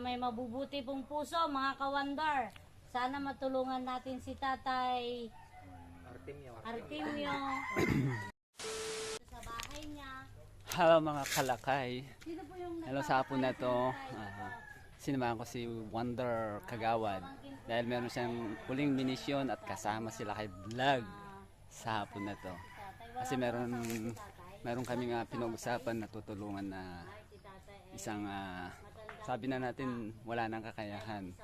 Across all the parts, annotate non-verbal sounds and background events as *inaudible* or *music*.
may mabubuti pong puso, mga kawandar, sana matulungan natin si Tatay Artemio sa bahay niya. Hello mga kalakay. Sino po yung Hello sa hapon na to. Ah, sinamahan ko si Wonder Kagawad. Dahil meron siyang huling minisyon at kasama sila kay Vlog sa hapon na to. Kasi meron meron kaming uh, pinag-usapan na tutulungan na isang ah, sabi na natin wala nang kakayahan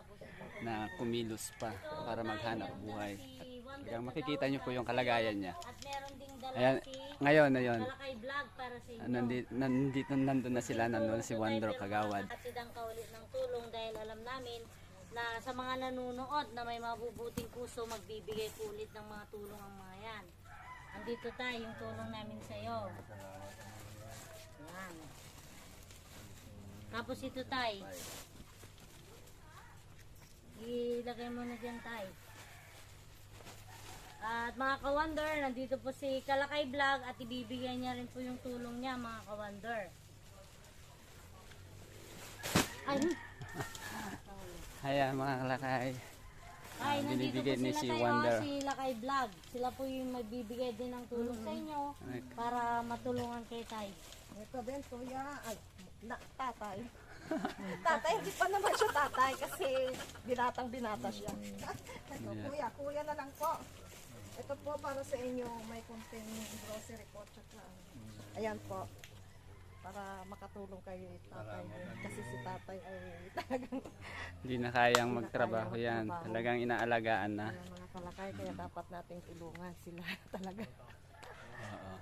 na kumilos pa para maghanap buhay. At talagang makikita niyo po yung kalagayan niya. At meron ding dala Ayan, si ngayon, ngayon. Kalakay Vlog para sa. Nandito, nandito nandun na sila, nandun si Wonder Kagawad. At sidang kaulit ng tulong dahil alam namin na sa mga nanonood na may mabubuting puso magbibigay po ulit ng mga tulong ang mga yan. Andito tayo yung tulong namin sa iyo. Yan. Tapos ito tay. Ilagay mo na dyan tay. At mga ka-wonder, nandito po si Kalakay Vlog at ibibigay niya rin po yung tulong niya mga ka-wonder. Ay, Haya mga kalakay. ay Ah, nandito po sila ni si tayo, Wonder. si Lakay Vlog. Sila po yung magbibigay din ng tulong sa inyo para matulungan kay Tay. Ito din, kuya. Ay, na, tatay. *laughs* tatay, hindi pa naman siya tatay kasi binatang binata siya. Ito, Yeah. kuya. Kuya na lang po. Ito po para sa inyo, may konting grocery po. Tsaka, ayan po. Para makatulong kayo tatay. Kasi si tatay ay *laughs* talagang Hindi na kayang magtrabaho yan. Talagang inaalagaan na. mga mga kalakay. Kaya dapat nating tulungan sila *laughs* talaga. Oo.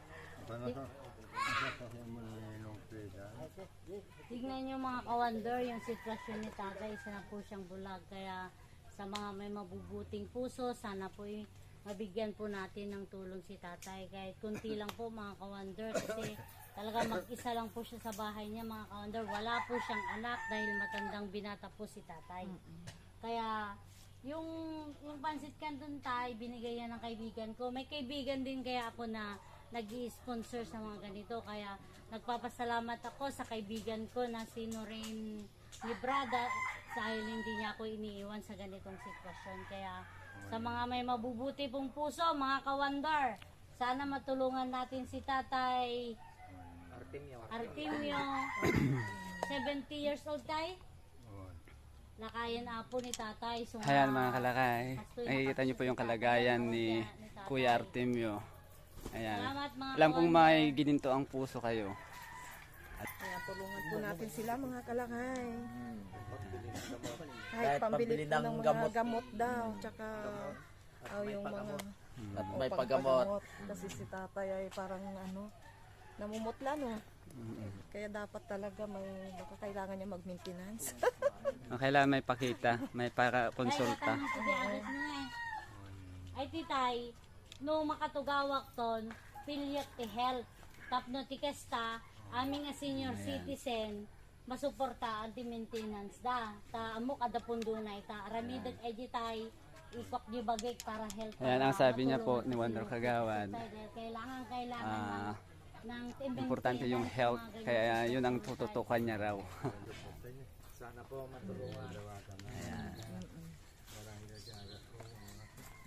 Tignan nyo mga ka-wonder yung sitwasyon ni Tatay. Isa na po siyang bulag. Kaya sa mga may mabubuting puso, sana po y- mabigyan po natin ng tulong si Tatay. Kahit kunti lang po mga ka-wonder. Kasi talaga mag-isa lang po siya sa bahay niya mga ka-wonder. Wala po siyang anak dahil matandang binata po si Tatay. Kaya yung yung pansit canton tay binigay yan ng kaibigan ko. May kaibigan din kaya ako na nag sponsor sa mga ganito. Kaya nagpapasalamat ako sa kaibigan ko na si Noreen Librada dahil hindi niya ako iniiwan sa ganitong sitwasyon. Kaya sa mga may mabubuti pong puso, mga kawandar, sana matulungan natin si Tatay Artemio. 70 *coughs* years old tayo. Lakayan apo ni tatay. So, Ayan mga kalakay. Nakikita niyo po yung kalagayan ni Kuya Artemio. Ayan. Salamat mga Alam kong may gininto ang puso kayo. Kaya tulungan po natin sila mga kalakay. Kahit pambili po ng ng mga gamot. gamot, daw. Tsaka oh, yung mga At oh, may pang- paggamot. Kasi si tatay ay parang ano, namumutla no. Kaya dapat talaga may baka kailangan niya mag-maintenance. Ang kailangan may pakita, may para konsulta. Ay, mo eh. Ay, titay, no makatugawak ton, pilyat ti health. Tapno ti kesta, aming nga senior citizen, masuporta ang ti maintenance da. Ta amok ada pundo na ita. Ramidag edi tay, ikok di bagay para health. Ayan ang sabi niya po ni Wonder Kagawad. Kailangan, kailangan Ah, ng, ng importante yung health, kaya yun ang tututukan niya raw. Bye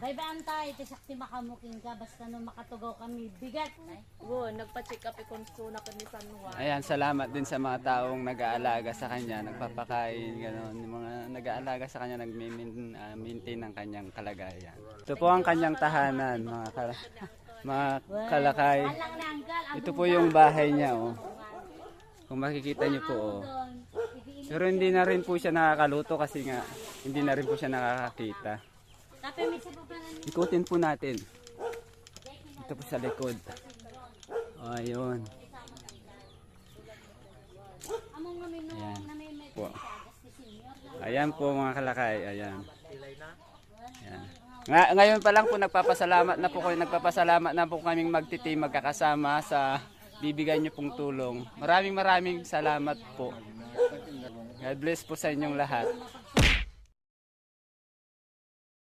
bye antay, ti sakti makamuking ka, basta no makatugaw kami, bigat. Oo, nagpa-check up ikon ko na kami San Juan. Ayan, salamat din sa mga taong nag-aalaga sa kanya, nagpapakain, gano'n. Yung mga nag-aalaga sa kanya, nag-maintain ng kanyang kalagayan. Ito po ang kanyang tahanan, mga, kala, mga kalakay. Ito po yung bahay niya, oh. Kung makikita niyo po, oh. Pero hindi na rin po siya nakakaluto kasi nga, hindi na rin po siya nakakakita. Ikutin po natin. Ito po sa likod. Oh, ayun. Ayan. na may may Po. Ayan po mga kalakay, ayan. Ayan. Nga, ngayon pa lang po nagpapasalamat na po kayo, nagpapasalamat na po kaming magtiti magkakasama sa bibigyan niyo pong tulong. Maraming maraming salamat po. God bless po sa inyong lahat.